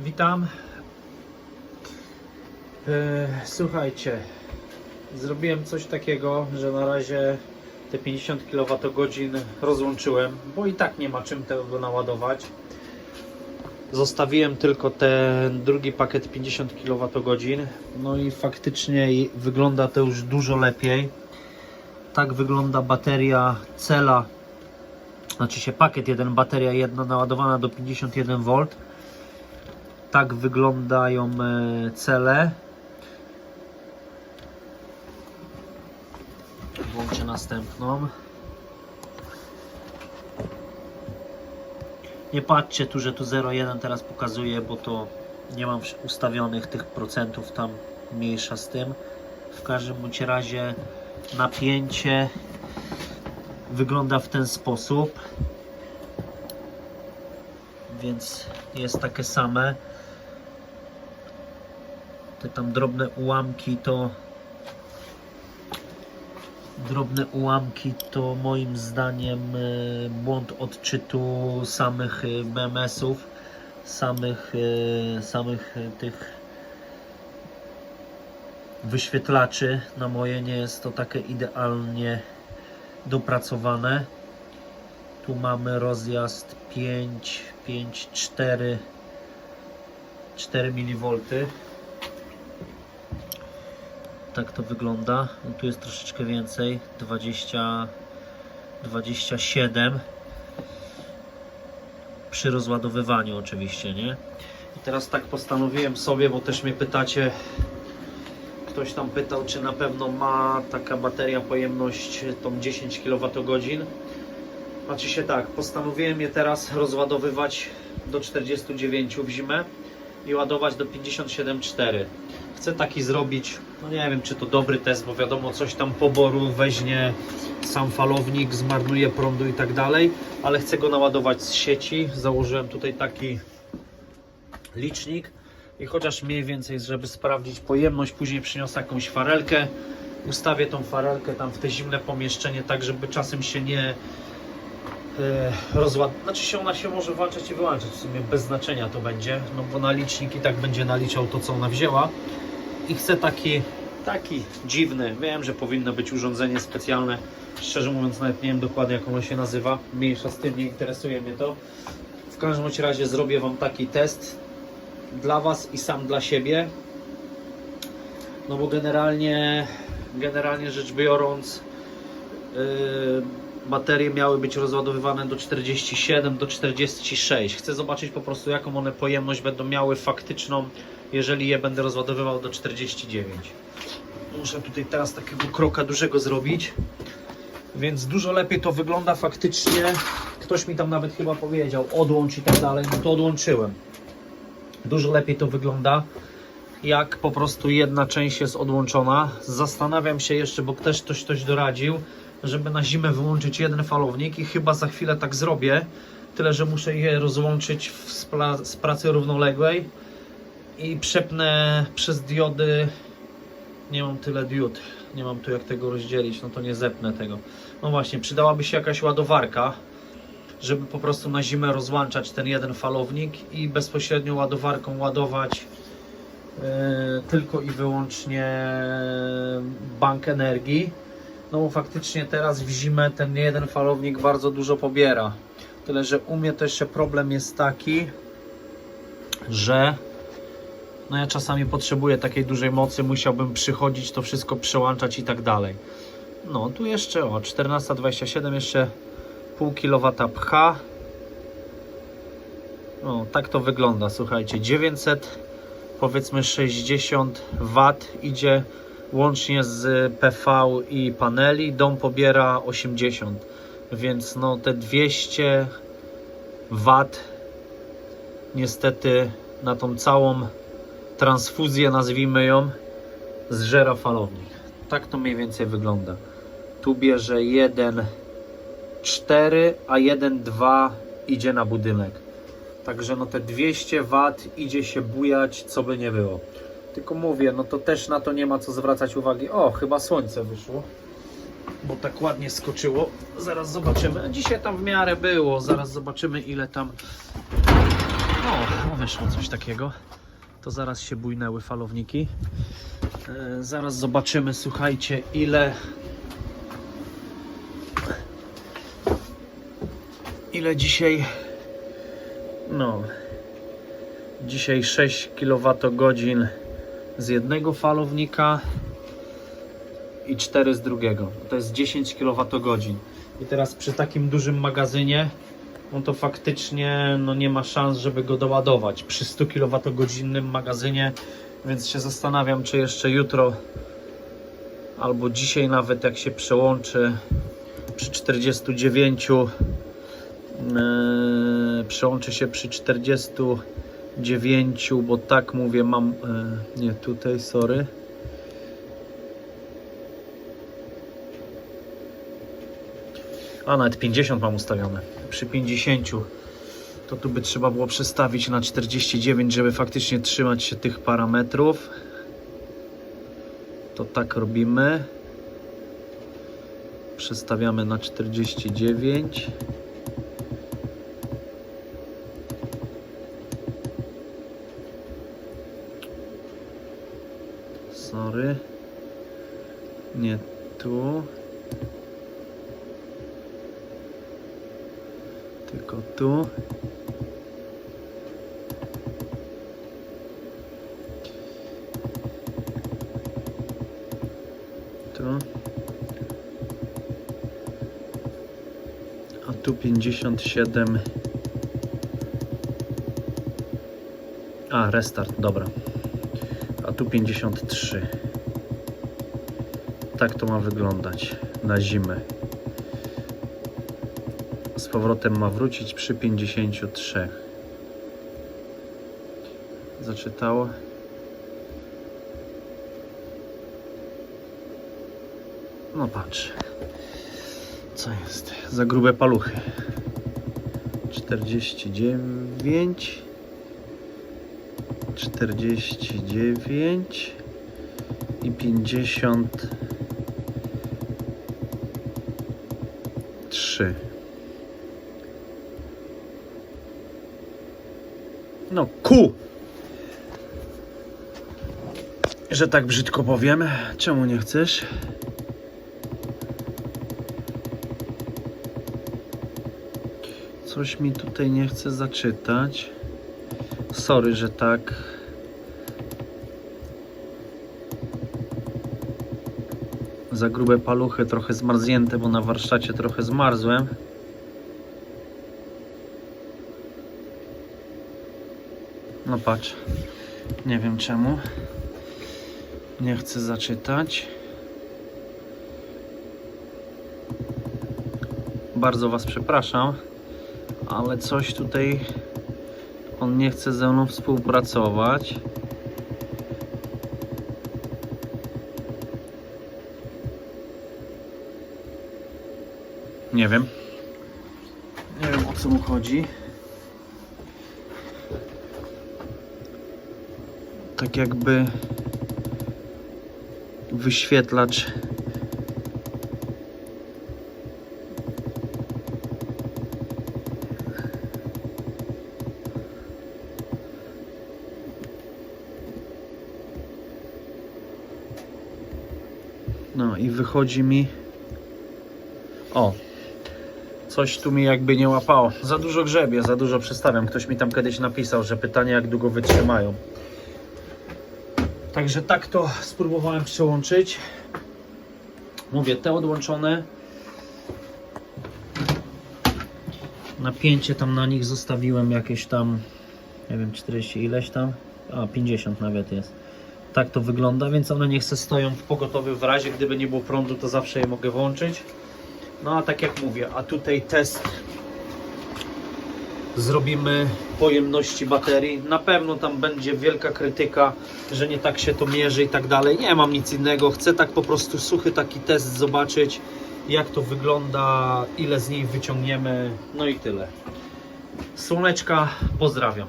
Witam. E, Słuchajcie, zrobiłem coś takiego, że na razie te 50 kWh rozłączyłem, bo i tak nie ma czym tego naładować. Zostawiłem tylko ten drugi pakiet 50 kWh. No i faktycznie wygląda to już dużo lepiej. Tak wygląda bateria cela, znaczy się pakiet jeden, bateria jedna naładowana do 51 V. Tak wyglądają e, cele. Włączę następną. Nie patrzcie tu, że tu 0,1 teraz pokazuje, bo to nie mam ustawionych tych procentów tam mniejsza z tym. W każdym bądź razie napięcie wygląda w ten sposób. Więc jest takie same. Te tam drobne ułamki to drobne ułamki to moim zdaniem e, błąd odczytu samych e, BMS-ów, samych, e, samych tych wyświetlaczy. Na moje nie jest to takie idealnie dopracowane. Tu mamy rozjazd 5, 5, 4, 4 mV. Tak to wygląda. No tu jest troszeczkę więcej. 20, 27 przy rozładowywaniu oczywiście, nie? I teraz tak postanowiłem sobie, bo też mnie pytacie, ktoś tam pytał, czy na pewno ma taka bateria pojemność tą 10 kWh. Znaczy się tak, postanowiłem je teraz rozładowywać do 49 w zimę i ładować do 57,4. Chcę taki zrobić, no nie wiem czy to dobry test, bo wiadomo coś tam poboru weźmie sam falownik, zmarnuje prądu i tak dalej, ale chcę go naładować z sieci. Założyłem tutaj taki licznik i chociaż mniej więcej, żeby sprawdzić pojemność, później przyniosę jakąś farelkę, ustawię tą farelkę tam w te zimne pomieszczenie, tak żeby czasem się nie e, rozład... Znaczy się ona się może włączać i wyłączać, w sumie bez znaczenia to będzie, no bo na licznik i tak będzie naliczał to co ona wzięła i chcę taki, taki dziwny, wiem, że powinno być urządzenie specjalne, szczerze mówiąc nawet nie wiem dokładnie jak ono się nazywa, mniejsza z tym, nie interesuje mnie to. W każdym razie zrobię Wam taki test dla Was i sam dla siebie. No bo generalnie, generalnie rzecz biorąc, yy, baterie miały być rozładowywane do 47, do 46. Chcę zobaczyć po prostu jaką one pojemność będą miały faktyczną, jeżeli je będę rozładowywał do 49. Muszę tutaj teraz takiego kroka dużego zrobić. Więc dużo lepiej to wygląda faktycznie. Ktoś mi tam nawet chyba powiedział odłącz i tak dalej. No to odłączyłem. Dużo lepiej to wygląda, jak po prostu jedna część jest odłączona. Zastanawiam się jeszcze, bo też ktoś coś doradził, żeby na zimę wyłączyć jeden falownik i chyba za chwilę tak zrobię. Tyle, że muszę je rozłączyć z, z pracy równoległej i przepnę przez diody. Nie mam tyle diod, nie mam tu jak tego rozdzielić, no to nie zepnę tego. No właśnie, przydałaby się jakaś ładowarka, żeby po prostu na zimę rozłączać ten jeden falownik i bezpośrednio ładowarką ładować e, tylko i wyłącznie bank energii. No bo faktycznie teraz w zimę ten jeden falownik bardzo dużo pobiera. Tyle, że u mnie to jeszcze problem jest taki, że no ja czasami potrzebuję takiej dużej mocy, musiałbym przychodzić, to wszystko przełączać i tak dalej. No tu jeszcze o 14.27 jeszcze pół kW pcha. No tak to wygląda, słuchajcie, 900 powiedzmy 60 W idzie łącznie z PV i paneli, dom pobiera 80 więc no te 200 W niestety na tą całą transfuzję nazwijmy ją zżera falownik tak to mniej więcej wygląda tu bierze 1 4 a 1 2 idzie na budynek Także no te 200 W idzie się bujać, co by nie było. Tylko mówię, no to też na to nie ma co zwracać uwagi. O, chyba słońce wyszło. Bo tak ładnie skoczyło. Zaraz zobaczymy. Dzisiaj tam w miarę było. Zaraz zobaczymy ile tam. O, weszło coś takiego. To zaraz się bujnęły falowniki. E, zaraz zobaczymy, słuchajcie, ile ile dzisiaj no dzisiaj 6 kWh z jednego falownika i 4 z drugiego. To jest 10 kWh. I teraz przy takim dużym magazynie no to faktycznie no nie ma szans, żeby go doładować przy 100 kWh magazynie, więc się zastanawiam, czy jeszcze jutro albo dzisiaj nawet jak się przełączy przy 49 yy, przełączy się przy 49, bo tak mówię, mam yy, nie tutaj, sorry. A nawet 50 mam ustawione. Przy 50 to tu by trzeba było przestawić na 49, żeby faktycznie trzymać się tych parametrów. To tak robimy. Przestawiamy na 49. Sorry. Nie tu. Tylko tu. Tu. A tu 57. A, restart, dobra. A tu 53. Tak to ma wyglądać na zimę z powrotem ma wrócić przy 53. Zaczytało. No patrz. Co jest? Za grube paluchy. 49 49 i 53 No ku! Że tak brzydko powiem. Czemu nie chcesz? Coś mi tutaj nie chce zaczytać. Sorry, że tak. Za grube paluchy, trochę zmarznięte, bo na warsztacie trochę zmarzłem. No patrz, nie wiem czemu. Nie chcę zaczytać. Bardzo Was przepraszam, ale coś tutaj on nie chce ze mną współpracować. Nie wiem. Nie wiem o co mu chodzi. Tak jakby wyświetlacz No i wychodzi mi o coś tu mi jakby nie łapało. Za dużo grzebie, za dużo przestawiam. Ktoś mi tam kiedyś napisał, że pytanie jak długo wytrzymają. Także tak to spróbowałem przełączyć. Mówię, te odłączone. Napięcie tam na nich zostawiłem jakieś tam, nie wiem, 40 ileś tam, a 50 nawet jest. Tak to wygląda, więc one niech se stoją w pogotowiu w razie, gdyby nie było prądu, to zawsze je mogę włączyć. No a tak jak mówię, a tutaj test zrobimy pojemności baterii. Na pewno tam będzie wielka krytyka, że nie tak się to mierzy i tak dalej. Nie mam nic innego. Chcę tak po prostu suchy taki test zobaczyć, jak to wygląda, ile z niej wyciągniemy. No i tyle. Słoneczka, pozdrawiam.